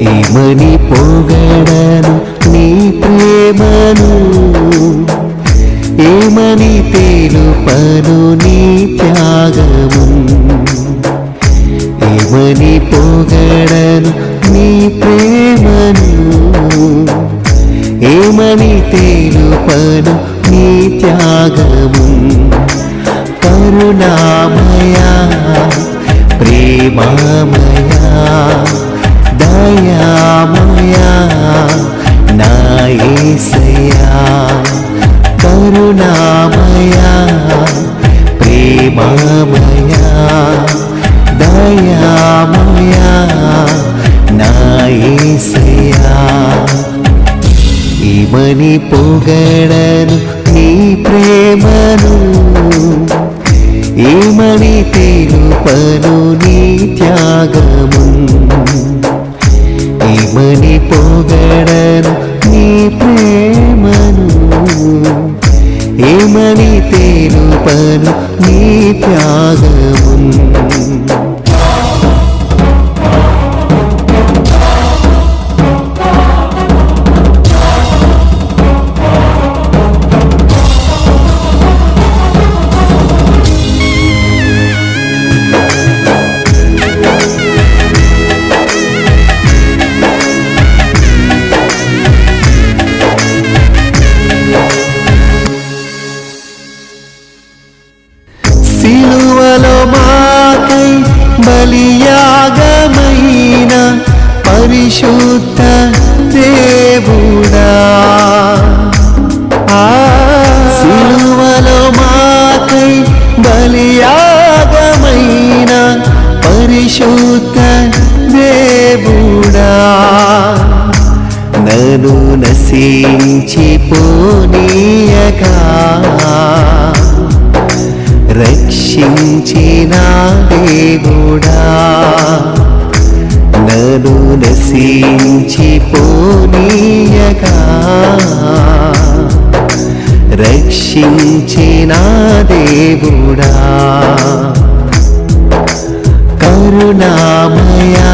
ఏమని పొగడను నీ ప్రేమను. ఏమని తెలుపను నీ త్యాగము? ఏమని పొగడను నీ ప్రేమను? ఏమని తెలుపను నీ త్యాగము? కరుణామయ ప్రేమామయా దయామయా నా యేసయ్యా కరుణామయా ప్రేమామయా దయామయా నా యేసయ్యా ఏమని పొగడను నీ ప్రేమను ఏమని తెలుపను నీ త్యాగము ఏమని పొగడను నీ ప్రేమను ఏమని తెలుపను నీ త్యాగము పరిశుద్ధ దేవుడా. ఆ సిలువలో మాకై బలియాగమైన పరిశుద్ధ దేవుడా. నను నశించిపోనీయగా రక్షించిన దేవుడా. నను నశించిపోనీయగా. రక్షించిన దేవుడా. కరుణామయా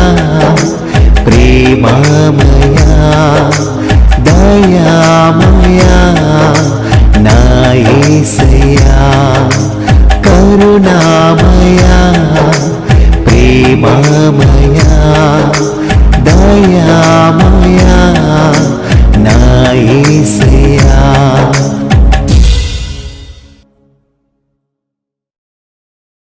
ప్రేమామయా దయామయా నాయసయా యేసయ్యా కరుణామయా ప్రేమామయా మాయా మాయా నా ఏసయా